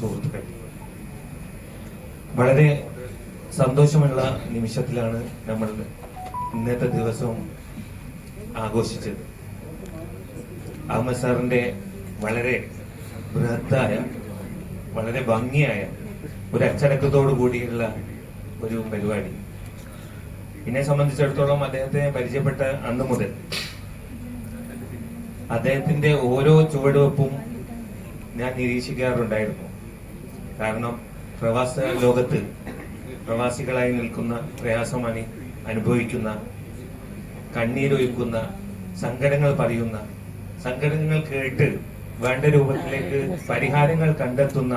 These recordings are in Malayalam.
സുഹൃത്തുക്കൾ വളരെ സന്തോഷമുള്ള നിമിഷത്തിലാണ് നമ്മൾ ഇന്നത്തെ ദിവസവും ആഘോഷിച്ചത്. അഹമ്മദ് സാറിന്റെ വളരെ ബൃഹത്തായ വളരെ ഭംഗിയായ ഒരു അച്ചടക്കത്തോടു കൂടിയുള്ള ഒരു പരിപാടി. എന്നെ സംബന്ധിച്ചിടത്തോളം അദ്ദേഹത്തെ പരിചയപ്പെട്ട അന്ന് മുതൽ അദ്ദേഹത്തിന്റെ ഓരോ ചുവടുവെപ്പും ഞാൻ നിരീക്ഷിക്കാറുണ്ടായിരുന്നു. കാരണം പ്രവാസ ലോകത്ത് പ്രവാസികളായി നിൽക്കുന്ന പ്രയാസമാണ് അനുഭവിക്കുന്ന കണ്ണീരൊഴുക്കുന്ന സങ്കടങ്ങൾ പറയുന്ന സങ്കടങ്ങൾ കേട്ട് വേണ്ട രൂപത്തിലേക്ക് പരിഹാരങ്ങൾ കണ്ടെത്തുന്ന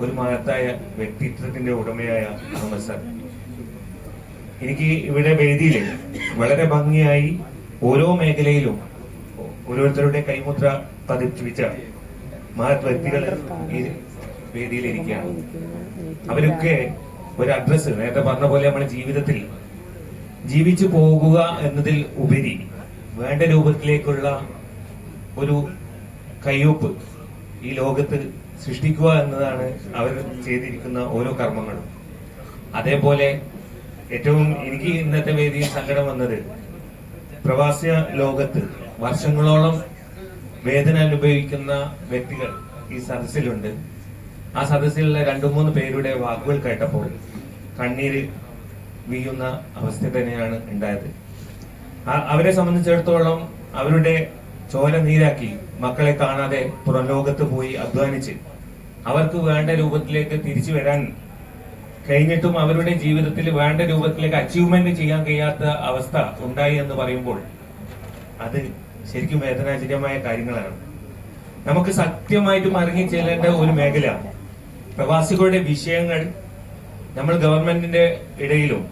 ഒരു മഹത്തായ വ്യക്തിത്വത്തിന്റെ ഉടമയായ മുഹമ്മദ് സാർ. എനിക്ക് ഇവിടെ വേദിയിൽ വളരെ ഭംഗിയായി ഓരോ മേഖലയിലും ഓരോരുത്തരുടെ കൈമുദ്ര പതിപ്പിച്ച മഹത് വ്യക്തികൾ ഇരിക്കുകയാണ് അവരൊക്കെ ഒരു അഡ്രസ്സ് നേരത്തെ പറഞ്ഞ പോലെ നമ്മുടെ ജീവിതത്തിൽ ജീവിച്ചു പോകുക എന്നതിൽ ഉപരി വേണ്ട രൂപത്തിലേക്കുള്ള ഒരു കയ്യൊപ്പ് ഈ ലോകത്ത് സൃഷ്ടിക്കുക എന്നതാണ് അവർ ചെയ്തിരിക്കുന്ന ഓരോ കർമ്മങ്ങളും. അതേപോലെ ഏറ്റവും എനിക്ക് ഇന്നത്തെ വേദിയിൽ സങ്കടം വന്നത് പ്രവാസി ലോകത്ത് വർഷങ്ങളോളം വേദന അനുഭവിക്കുന്ന വ്യക്തികൾ ഈ സദസ്സിലുണ്ട്. ആ സദസ്സിലുള്ള രണ്ടു മൂന്ന് പേരുടെ വാക്കുകൾ കേട്ടപ്പോൾ കണ്ണീര് വീയുന്ന അവസ്ഥ തന്നെയാണ് ഉണ്ടായത്. അവരെ സംബന്ധിച്ചിടത്തോളം അവരുടെ ചോര നീരാക്കി മക്കളെ കാണാതെ പുറം ലോകത്ത് പോയി അധ്വാനിച്ച് അവർക്ക് വേണ്ട രൂപത്തിലേക്ക് തിരിച്ചു വരാൻ കഴിഞ്ഞിട്ടും അവരുടെ ജീവിതത്തിൽ വേണ്ട രൂപത്തിലേക്ക് അച്ചീവ്മെന്റ് ചെയ്യാൻ കഴിയാത്ത അവസ്ഥ ഉണ്ടായി എന്ന് പറയുമ്പോൾ അത് ശരിക്കും വേദനാജനകമായ കാര്യങ്ങളാണ്. നമുക്ക് സത്യമായിട്ടും അറിഞ്ഞു ചെല്ലേണ്ട ഒരു മേഖല പ്രവാസികളുടെ വിഷയങ്ങൾ നമ്മൾ ഗവൺമെന്റിന്റെ ഇടയിലും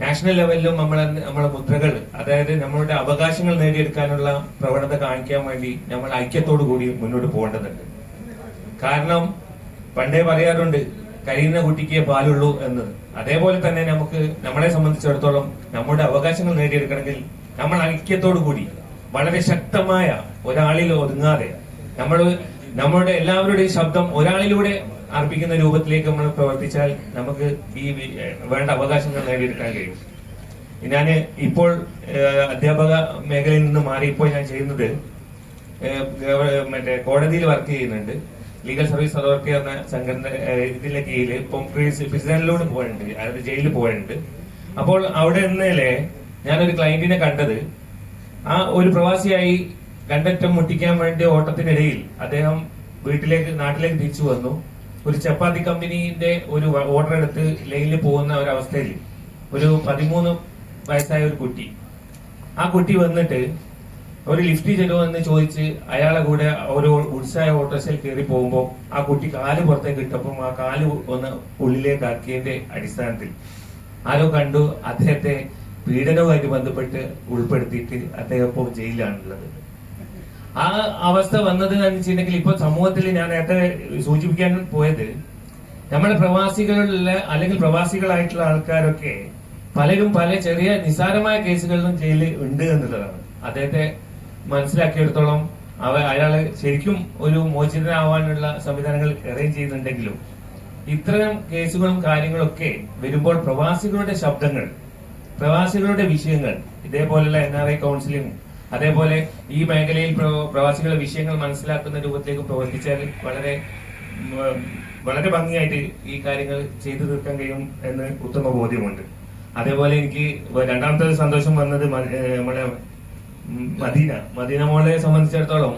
നാഷണൽ ലെവലിലും നമ്മൾ നമ്മളെ മുദ്രകൾ അതായത് നമ്മളുടെ അവകാശങ്ങൾ നേടിയെടുക്കാനുള്ള പ്രവണത കാണിക്കാൻ വേണ്ടി നമ്മൾ ഐക്യത്തോടു കൂടി മുന്നോട്ട് പോകേണ്ടതുണ്ട്. കാരണം പണ്ടേ പറയാറുണ്ട് കരിയുന്ന കുട്ടിക്ക് പാലുള്ളൂ എന്ന്. അതേപോലെ തന്നെ നമുക്ക് നമ്മളെ സംബന്ധിച്ചിടത്തോളം നമ്മുടെ അവകാശങ്ങൾ നേടിയെടുക്കണമെങ്കിൽ നമ്മൾ ഐക്യത്തോടു കൂടി വളരെ ശക്തമായ ഒരാളിൽ ഒതുങ്ങാതെ നമ്മൾ നമ്മളുടെ എല്ലാവരുടെയും ശബ്ദം ഒരാളിലൂടെ അർപ്പിക്കുന്ന രൂപത്തിലേക്ക് നമ്മൾ പ്രവർത്തിച്ചാൽ നമുക്ക് ഈ വേണ്ട അവകാശങ്ങൾ നേടിയെടുക്കാൻ കഴിയും. ഞാൻ ഇപ്പോൾ അധ്യാപക മേഖലയിൽ നിന്ന് മാറി ഇപ്പോൾ ഞാൻ ചെയ്യുന്നത് മറ്റേ കോടതിയിൽ വർക്ക് ചെയ്യുന്നുണ്ട്. ലീഗൽ സർവീസ് അതോറിറ്റി എന്ന സംഘടന ഇതിന്റെ കീഴിൽ ഇപ്പം പ്രിസിഡന്റിലൂടെ പോയിട്ടുണ്ട്. അതായത് ജയിലിൽ പോയിട്ടുണ്ട്. അപ്പോൾ അവിടെ നിന്നേലെ ഞാനൊരു ക്ലയന്റിനെ കണ്ടത്. ആ ഒരു പ്രവാസിയായി രണ്ടറ്റം മുട്ടിക്കാൻ വേണ്ടി ഓട്ടത്തിനിടയിൽ അദ്ദേഹം വീട്ടിലേക്ക് നാട്ടിലേക്ക് തിരിച്ചു വന്നു. ഒരു ചപ്പാത്തി കമ്പനിന്റെ ഒരു ഓർഡർ എടുത്ത് ലൈനിൽ പോകുന്ന ഒരു അവസ്ഥയിൽ ഒരു പതിമൂന്ന് വയസ്സായ ഒരു കുട്ടി. ആ കുട്ടി വന്നിട്ട് ഒരു ലിഫ്റ്റ് ചെല്ലുമോ എന്ന് ചോദിച്ച് അയാളെ കൂടെ ഒരു ഉത്സാഹ ഓട്ടോസിൽ കയറി പോകുമ്പോൾ ആ കുട്ടി കാൽ പുറത്തേക്ക് ഇട്ടപ്പം ആ കാൽ ഒന്ന് ഉള്ളിലേക്ക് ആക്കിയതിന്റെ അടിസ്ഥാനത്തിൽ. ആരോ കണ്ടു അദ്ദേഹത്തെ പീഡനവുമായിട്ട് ബന്ധപ്പെട്ട് ഉൾപ്പെടുത്തിയിട്ട് അദ്ദേഹം ഇപ്പോൾ ജയിലിലാണുള്ളത്. ആ അവസ്ഥ വന്നത് എന്ന് ഇപ്പൊ സമൂഹത്തിൽ ഞാൻ നേരത്തെ സൂചിപ്പിക്കാൻ പോയത് നമ്മുടെ പ്രവാസികളിലെ അല്ലെങ്കിൽ പ്രവാസികളായിട്ടുള്ള ആൾക്കാരൊക്കെ പലരും പല ചെറിയ നിസാരമായ കേസുകളിലും ജയിലിൽ ഉണ്ട് എന്നുള്ളതാണ്. അദ്ദേഹത്തെ മനസ്സിലാക്കിയെടുത്തോളം അവ അയാൾ ശരിക്കും ഒരു മോചിതനാവാനുള്ള സംവിധാനങ്ങൾ അറേഞ്ച് ചെയ്യുന്നുണ്ടെങ്കിലും ഇത്തരം കേസുകളും കാര്യങ്ങളൊക്കെ വരുമ്പോൾ പ്രവാസികളുടെ ശബ്ദങ്ങൾ പ്രവാസികളുടെ വിഷയങ്ങൾ ഇതേപോലെയുള്ള എൻ ആർ ഐ കൗൺസിലിംഗ് അതേപോലെ ഈ മേഖലയിൽ പ്ര- പ്രവാസികളുടെ വിഷയങ്ങൾ മനസ്സിലാക്കുന്ന രൂപത്തിലേക്ക് പ്രവർത്തിച്ചാൽ വളരെ വളരെ ഭംഗിയായിട്ട് ഈ കാര്യങ്ങൾ ചെയ്തു തീർക്കാൻ കഴിയും എന്ന് ഉത്തമ ബോധ്യമുണ്ട്. അതേപോലെ എനിക്ക് രണ്ടാമത്തെ സന്തോഷം വന്നത് നമ്മുടെ മദീന. മദീന മോളെ സംബന്ധിച്ചിടത്തോളം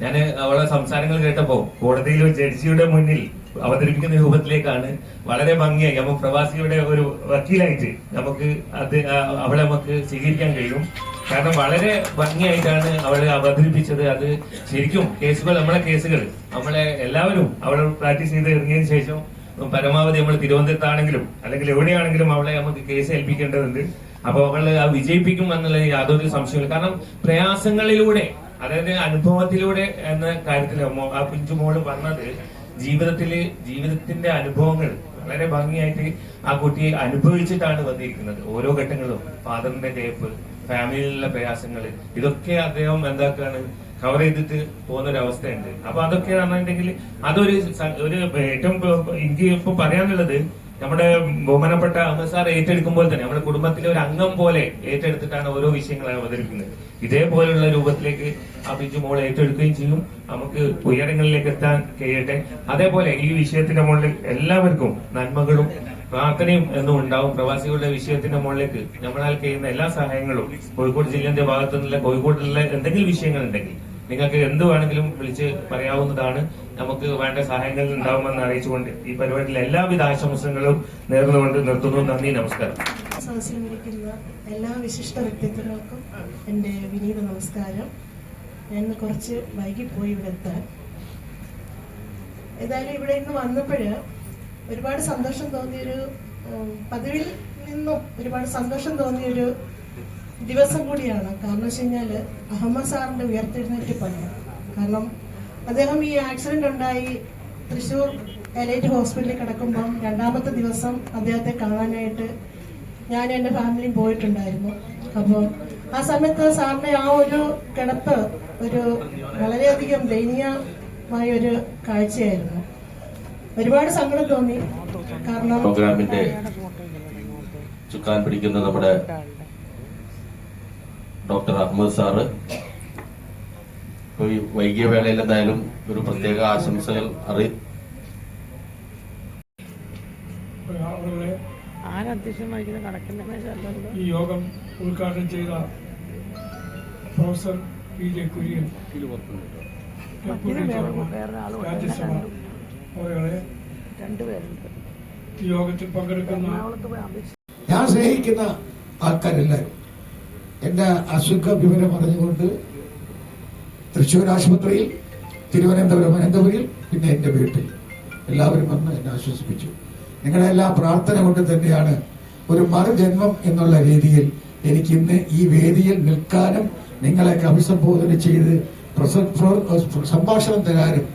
ഞാൻ അവളെ സംസാരങ്ങൾ കേട്ടപ്പോ കോടതിയിൽ ജഡ്ജിയുടെ മുന്നിൽ അവതരിപ്പിക്കുന്ന രൂപത്തിലേക്കാണ്. വളരെ ഭംഗിയായി. അപ്പൊ പ്രവാസികളുടെ ഒരു വക്കീലായിട്ട് നമുക്ക് അത് അവളെ നമുക്ക് സ്വീകരിക്കാൻ കഴിയും. കാരണം വളരെ ഭംഗിയായിട്ടാണ് അവളെ അവതരിപ്പിച്ചത്. അത് ശരിക്കും കേസുകൾ നമ്മളെ കേസുകൾ നമ്മളെ എല്ലാവരും അവളെ പ്രാക്ടീസ് ചെയ്ത് ഇറങ്ങിയതിനു ശേഷം പരമാവധി നമ്മൾ തിരുവനന്തപുരത്താണെങ്കിലും അല്ലെങ്കിൽ എവിടെയാണെങ്കിലും അവളെ നമുക്ക് കേസ് ഏൽപ്പിക്കേണ്ടതുണ്ട്. അപ്പൊ അവൾ ആ വിജയിപ്പിക്കും എന്നുള്ള യാതൊരു സംശയമില്ല കാരണം പ്രയാസങ്ങളിലൂടെ അതായത് അനുഭവത്തിലൂടെ എന്ന കാര്യത്തിൽ ആ കുഞ്ചുമോൾ പറഞ്ഞത് ജീവിതത്തിൽ ജീവിതത്തിന്റെ അനുഭവങ്ങൾ വളരെ ഭംഗിയായിട്ട് ആ കുട്ടി അനുഭവിച്ചിട്ടാണ് വന്നിരിക്കുന്നത്. ഓരോ ഘട്ടങ്ങളും ഫാദറിന്റെ ടേപ്പ് ഫാമിലിയിലുള്ള പ്രയാസങ്ങൾ ഇതൊക്കെ അദ്ദേഹം എന്താക്കാണ് കവർ ചെയ്തിട്ട് പോകുന്ന ഒരു അവസ്ഥയുണ്ട് അപ്പൊ അതൊക്കെ പറഞ്ഞിട്ടുണ്ടെങ്കിൽ അതൊരു ഒരു ഏറ്റവും എനിക്ക് ഇപ്പൊ പറയാനുള്ളത് നമ്മുടെ ബഹുമാനപ്പെട്ട അഹമ്മദ് ഏറ്റെടുക്കുമ്പോൾ തന്നെ നമ്മുടെ കുടുംബത്തിലെ ഒരു അംഗം പോലെ ഏറ്റെടുത്തിട്ടാണ് ഓരോ വിഷയങ്ങൾ അവതരിപ്പിക്കുന്നത്. ഇതേപോലെയുള്ള രൂപത്തിലേക്ക് ബിജു മോൾ ഏറ്റെടുക്കുകയും ചെയ്യും. നമുക്ക് ഉയരങ്ങളിലേക്ക് എത്താൻ കഴിയട്ടെ. അതേപോലെ ഈ വിഷയത്തിന്റെ മുകളിൽ എല്ലാവർക്കും നന്മകളും പ്രാർത്ഥനയും എന്നും ഉണ്ടാവും. പ്രവാസികളുടെ വിഷയത്തിന്റെ മുകളിലേക്ക് നമ്മളാൽ കഴിയുന്ന എല്ലാ സഹായങ്ങളും കോഴിക്കോട് ജില്ലേന്റെ ഭാഗത്തു നിന്നുള്ള കോഴിക്കോട്ടിലുള്ള എന്തെങ്കിലും വിഷയങ്ങൾ ഉണ്ടെങ്കിൽ നിങ്ങൾക്ക് എന്ത് വേണമെങ്കിലും വിളിച്ച് പറയാവുന്നതാണ്. നമുക്ക് വേണ്ട സഹായങ്ങൾ ഉണ്ടാവുമെന്ന് അറിയിച്ചുകൊണ്ട് ഈ പരിപാടിയിലെ എല്ലാവിധ ആശംസകളും നേർന്നുകൊണ്ട് നിർത്തുന്നു. നന്ദി നമസ്കാരം. എല്ലാ വിശിഷ്ട വ്യക്തിത്വങ്ങൾക്കും എന്റെ വിനീത നമസ്കാരം. ഞാൻ കുറച്ച് വൈകിപ്പോയി ഇവിടെ എത്താൻ ഏതായാലും ഇവിടെ ഇന്ന് വന്നപ്പോൾ ഒരുപാട് സന്തോഷം തോന്നിയൊരു പതിവിൽ നിന്നും ഒരുപാട് സന്തോഷം തോന്നിയൊരു ദിവസം കൂടിയാണ്. കാരണം വെച്ച് കഴിഞ്ഞാൽ അഹമ്മദ് സാറിന്റെ ഉയർത്തെഴുന്നേറ്റിപ്പാണ് കാരണം അദ്ദേഹം ഈ ആക്സിഡന്റ് ഉണ്ടായി തൃശ്ശൂർ എലൈറ്റ് ഹോസ്പിറ്റലിൽ കിടക്കുമ്പം രണ്ടാമത്തെ ദിവസം അദ്ദേഹത്തെ കാണാനായിട്ട് ഞാൻ എന്റെ ഫാമിലിയും പോയിട്ടുണ്ടായിരുന്നു. അപ്പോൾ ആ സമയത്ത് സാറിന്റെ ആ ഒരു കിടപ്പ് ഒരു വളരെയധികം ദയനീയമായ ഒരു കാഴ്ചയായിരുന്നു. ഒരുപാട് സങ്കടം തോന്നി. കാരണം പ്രോഗ്രാമിന്റെ ചുക്കാൻ പിടിക്കുന്ന നമ്മുടെ ഡോക്ടർ അഹമ്മദ് സാറ്. ഈ വൈകിയ വേളയിൽ എന്തായാലും ഒരു പ്രത്യേക ആശംസകൾ അറി ഈ യോഗം ഉദ്ഘാടനം ചെയ്ത professor P J Kurian. Rajya Sabha യോഗത്തിൽ പങ്കെടുക്കുന്ന ഞാൻ സ്നേഹിക്കുന്ന ആൾക്കാരെല്ലാവരും എന്റെ അസുഖ വിവരം അറിഞ്ഞുകൊണ്ട് തൃശ്ശൂർ ആശുപത്രിയിൽ തിരുവനന്തപുരം അനന്തപുരിയിൽ പിന്നെ എന്റെ വീട്ടിൽ. എല്ലാവരും വന്ന് എന്നെ ആശ്വസിപ്പിച്ചു. നിങ്ങളുടെ എല്ലാ പ്രാർത്ഥന കൊണ്ട് തന്നെയാണ് ഒരു മറുജന്മം എന്നുള്ള രീതിയിൽ എനിക്ക് ഇന്ന് ഈ വേദിയിൽ നിൽക്കാനും നിങ്ങളെയൊക്കെ അഭിസംബോധന ചെയ്ത് സംഭാഷണം തരാനും